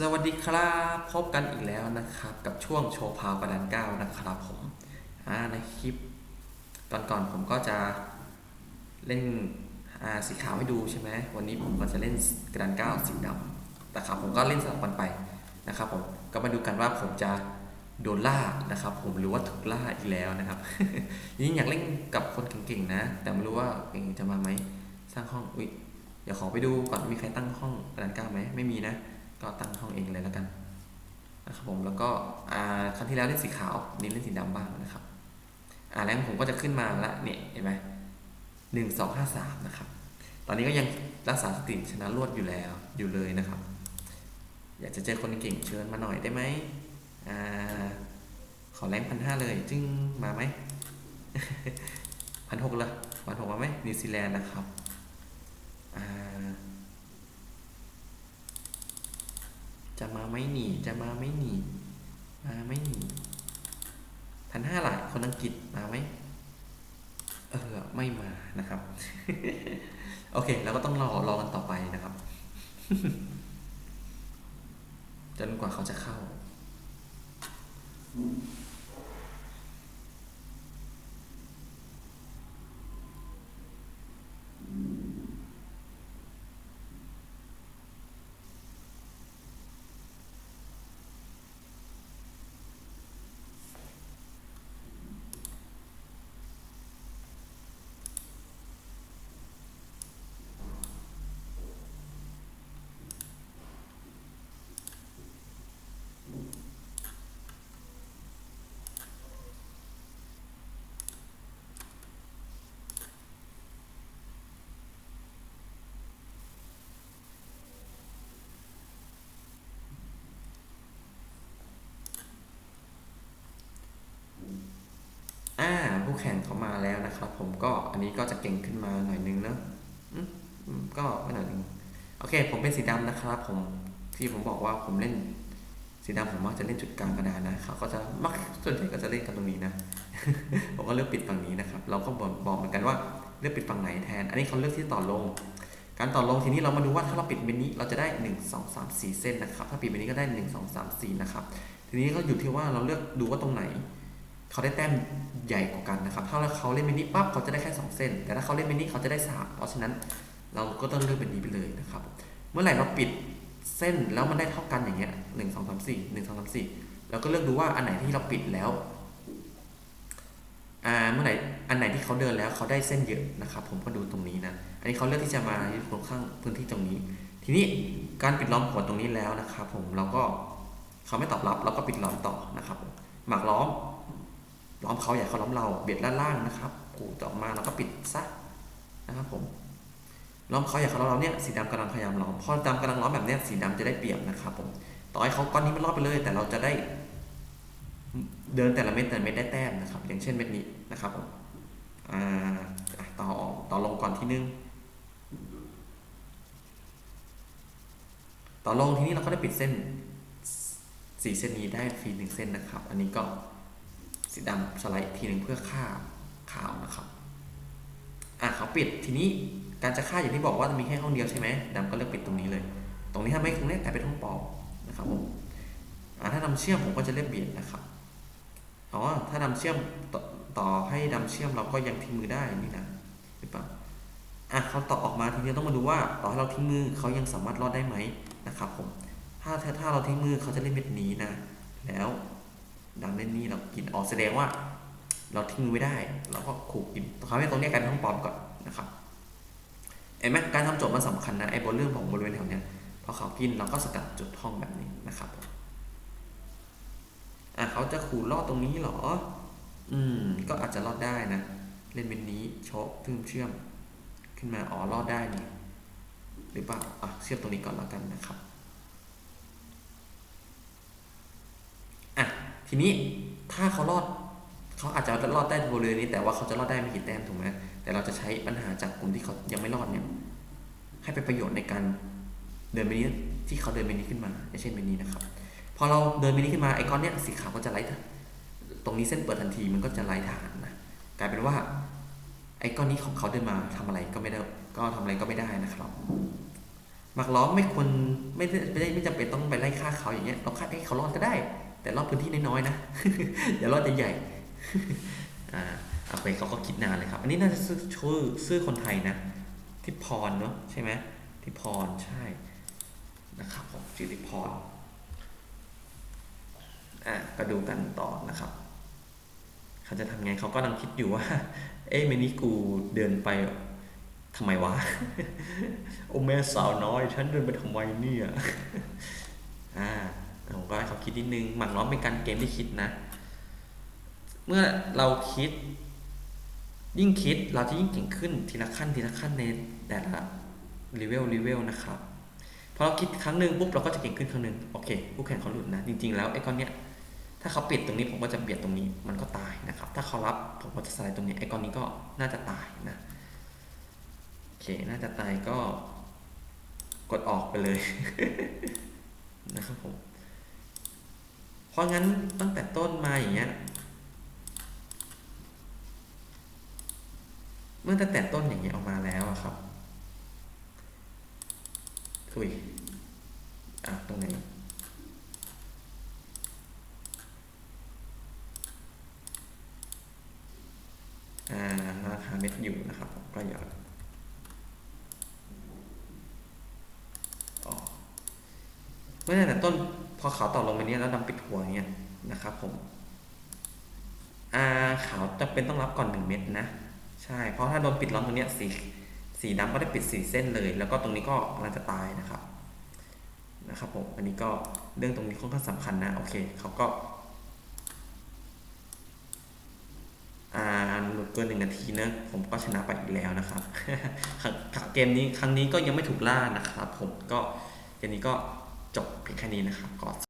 สวัสดีครับ พบกันอีกแล้วนะครับ กับช่วงโชว์พาวกระดานเก้านะครับผมในคลิปตอนก่อนผมก็จะเล่นสีขาวให้ดูใช่ไหมวันนี้ผมก็จะเล่นกระดานเก้าสีดำนะครับผมก็เล่นสลับกันไปนะครับผมก็มาดูกันว่าผมจะโดนล่านะครับ ผมหรือว่าถูกล่าอีกแล้วนะครับยิ่งอยากเล่นกับคนเก่งๆนะ แต่ไม่รู้ว่าเก่งจะมาไหมสร้างห้องอุ้ยเดี๋ยวขอไปดูก่อนมีใครตั้งห้องกระดานเก้าไหมไม่มีนะ ก็ตั้งห้องเองเลยแล้วกันนะครับผมแล้วก็ครั้งที่แล้วเล่นสีขาวนี่เล่นสีดำบ้างนะครับอ่าแล้วผมก็จะขึ้นมาละเนี่ยเห็นไหมหนึ่งสองห้าสามนะครับ ตอนนี้ก็ยังรักษาสติชนะรวดอยู่แล้วอยู่เลยนะครับ อยากจะเจอคนเก่งเชิญมาหน่อยได้ไหมอ่าขอแรงพันห้าเลยจึงมาไหมพันหกละพันหกมาไหมนิวซีแลนด์นะครับอ่า จะมาไม่หนีจะมาไม่หนีมาไม่หนีทันห้าหลายคนอังกฤษมาไหมเออไม่มานะครับ โอเคเราก็ต้องรอรอกันต่อไปนะครับ จนกว่าเขาจะเข้าู่แข่งเขามาแล้วนะครับ ผมก็อันนี้ก็จะเก่งขึ้นมาหน่อยนึงเนอะก็ไม่หน่อยนึงโอเค ผมเป็นสีดำนะครับ ผมที่ผมบอกว่าผมเล่นสีดำผมมักจะเล่นจุดกลางกระดานนะเขาก็จะมักส่วนใหญ่ก็จะเล่นกันตรงนี้นะผมก็เลือกปิดฝั่งนี้นะครับ เราก็บอกบอกเหมือนกันว่าเลือกปิดฝั่งไหนแทน อันนี้เขาเลือกที่ต่อลง การต่อลงทีนี้เรามาดูว่าถ้าเราปิดเมนนี้เราจะได้ 1 2 3 4 เส้นนะครับ ถ้าปิดเมนนี้ก็ได้ 1 2 3 4 นะครับ ทีนี้ก็อยู่ที่ว่าเราเลือกดูว่าตรงไหน เขาได้แต้มใหญ่กว่ากันนะครับ ถ้าเขาเล่นเมนนี้ปั๊บเขาจะได้แค่ 2 เส้น แต่ถ้าเขาเล่นเมนนี้เขาจะได้3เพราะฉะนั้นเราก็ต้องเลือกเป็นนี้ไปเลยนะครับ เมื่อไหร่เราปิดเส้นแล้วมันได้เท่ากันอย่างเงี้ยหนึ่งสองสามสี่หนึ่งสองสามสี่เราก็เลือกดูว่าอันไหนที่เราปิดแล้วอ่าเมื่อไหร่อันไหนที่เขาเดินแล้วเขาได้เส้นเยอะนะครับ ผมก็ดูตรงนี้นะ อันนี้เขาเลือกที่จะมายึดตรงข้างพื้นที่ตรงนี้ ทีนี้การปิดล้อมหัวตรงนี้แล้วนะครับผมเราก็เขาไม่ตอบรับเราก็ปิดล้อมต่อนะครับหมากล้อม ล้อมเขาอย่าเขาล้อมเราเบียดด้านล่างนะครับกูจะอมาเราก็ปิดซะนะครับผมล้อมเขาอย่าเขาล้อมเราเนี่ยสีดำกำลังพยายามล้อมพอดำกำลังล้อมแบบเนี้ยสีดำจะได้เปรียบนะครับผมต่อให้เขาก้อนนี้มันรอดไปเลย แต่เราจะได้เดินแต่ละเม็ดแต่ละเม็ดได้แต้มนะครับ อย่างเช่นเม็ดนี้นะครับผมต่อออกต่อลงก่อนที่นึงต่อลงทีนี้เราก็ได้ปิดเส้นสีเส้นนี้ได้ฟรีหนึ่งเส้นนะครับ อันนี้ก็ สีดำสไลด์อีกทีหนึ่งเพื่อฆ่าขาวนะครับอะเขาปิดทีนี้การจะฆ่าอย่างที่บอกว่าจะมีแค่ห้องเดียวใช่ไหมดำก็เลือกปิดตรงนี้เลย ตรงนี้ถ้าไม่ตรงนี้กลายเป็นห้องปลอมนะครับผมอ่าถ้าดำเชื่อมผมก็จะเลือกเบียดนะครับอ๋อถ้าดำเชื่อมต่อต่อให้ดำเชื่อมเราก็ยังทิ้งมือได้นี่นะหรือเปล่าอะเขาต่อออกมาทีนี้ต้องมาดูว่าต่อให้เราทิ้งมือเขายังสามารถรอดได้ไหมนะครับผมถ้าถ้าถ้าเราทิ้งมือเขาจะเล่นเม็ดนี้นะ แล้ว ดำเล่นนี่เรากินออกแสดงว่า เราทิ้งมือไม่ได้ เราก็ขู่กินทำให้ตรงนี้กายเป็นห้องปลอมก่อนนะครับเห็นไหมการทำโจทย์มันสำคัญนะไอ้บนเรื่องของบริเวณแถวเนี้ยพอเขากินเราก็สกัดจุดห้องแบบนี้นะครับอะเขาจะขู่รอดตรงนี้หรอ อืม ก็อาจจะรอดได้นะ เล่นเป็นนี้โชกทึ่มเชื่อม ขึ้นมาอ๋อรอดได้นี่หรือเปล่าอะเชื่อมตรงนี้ก่อนแล้วกันนะครับ อะ ทีนี้ถ้าเขารอดเขาอาจจะรอดได้บริเวณนี้แต่ว่าเขาจะรอดได้ไม่กี่แต้มถูกไหมแต่เราจะใช้ปัญหาจากกลุ่มที่เขายังไม่รอดเนี่ยให้เป็นประโยชน์ในการเดินไปนี้ที่เขาเดินไปนี้ขึ้นมาอย่างเช่นไปนี้นะครับ พอเราเดินไปนี้ขึ้นมาไอคอนเนี้ยสีขาวก็จะไล่ตรงนี้เส้นเปิดทันทีมันก็จะไล่ฐานนะกลายเป็นว่าไอก้อนนี้ของเขาเดินมาทำอะไรก็ไม่ได้ก็ทำอะไรก็ไม่ได้นะครับหมากล้อมไม่ควรไม่ได้ไม่ได้ไม่จำเป็นต้องไปไล่ฆ่าเขาอย่างเงี้ยเราฆ่าให้เขารอดก็ได้ แต่รอดพื้นที่น้อยๆนะอย่ารอดใหญ่ๆอ่าโอเคเขาก็คิดนานเลยครับ อันนี้น่าจะชื่อชื่อชื่อคนไทยนะทิพรเนาะใช่ไหมทิพรใช่นะครับผมชื่อทิพรอะก็ดูกันต่อนะครับเขาจะทำไงเขาก็กำลังคิดอยู่ว่า เอ๊ะเมนี่กูเดินไปทำไมวะโอแม่สาวน้อย ฉันเดินไปทำไมเนี่ยอ่า ผมก็ให้เขาคิดนิดนึงหมักล้อมเป็นการเกมที่คิดนะ เมื่อเราคิด ยิ่งคิดเราจะยิ่งเก่งขึ้นทีละขั้นทีละขั้นในแต่ละเลเวลเลเวลนะครับพอเราคิดครั้งหนึ่งปุ๊บเราก็จะเก่งขึ้นครั้งหนึ่งโอเคผู้แข่งเขาหลุดนะ จริง ๆ แล้วไอ้ก้อนเนี้ยถ้าเขาปิดตรงนี้ผมก็จะเบียดตรงนี้มันก็ตายนะครับ ถ้าเขารับผมก็จะสไลด์ตรงนี้ไอ้ก้อนนี้ก็น่าจะตายนะโอเคน่าจะตายก็กดออกไปเลย นะครับผม ราะงั้นตั้งแต่ต้นมาอย่างเงี้ย เมื่อตั้งแต่ต้นอย่างเงี้ยออกมาแล้วอะครับคุยอะตรงไหนอ่าราคาเม็ดอยู่นะครับก็หยอดออกเมื่อแต่ต้น อขาวต่อลงไปเนี้ยแล้วดำปิดหัวเงี้ยนะครับผมอาขาวจะเป็นต้องรับก่อนหนึ่งเม็ดนะ ใช่ เพราะถ้าโดนปิดล้อมตรงเนี้ยสีสีดำก็ได้ปิดสีเส้นเลย แล้วก็ตรงนี้ก็กำลังจะตายนะครับนะครับผมอันนี้ก็เรื่องตรงนี้ค่อนข้างสำคัญนะ โอเคเขาก็อ่าหลุดเกินหนึ่งนาทีนะผมก็ชนะไปอีกแล้วนะครับเกมนี้ครั้งนี้ก็ยังไม่ถูกล่านะครับ ผมก็เกมนี้ก็ จบเพียงแค่นี้นะครับก็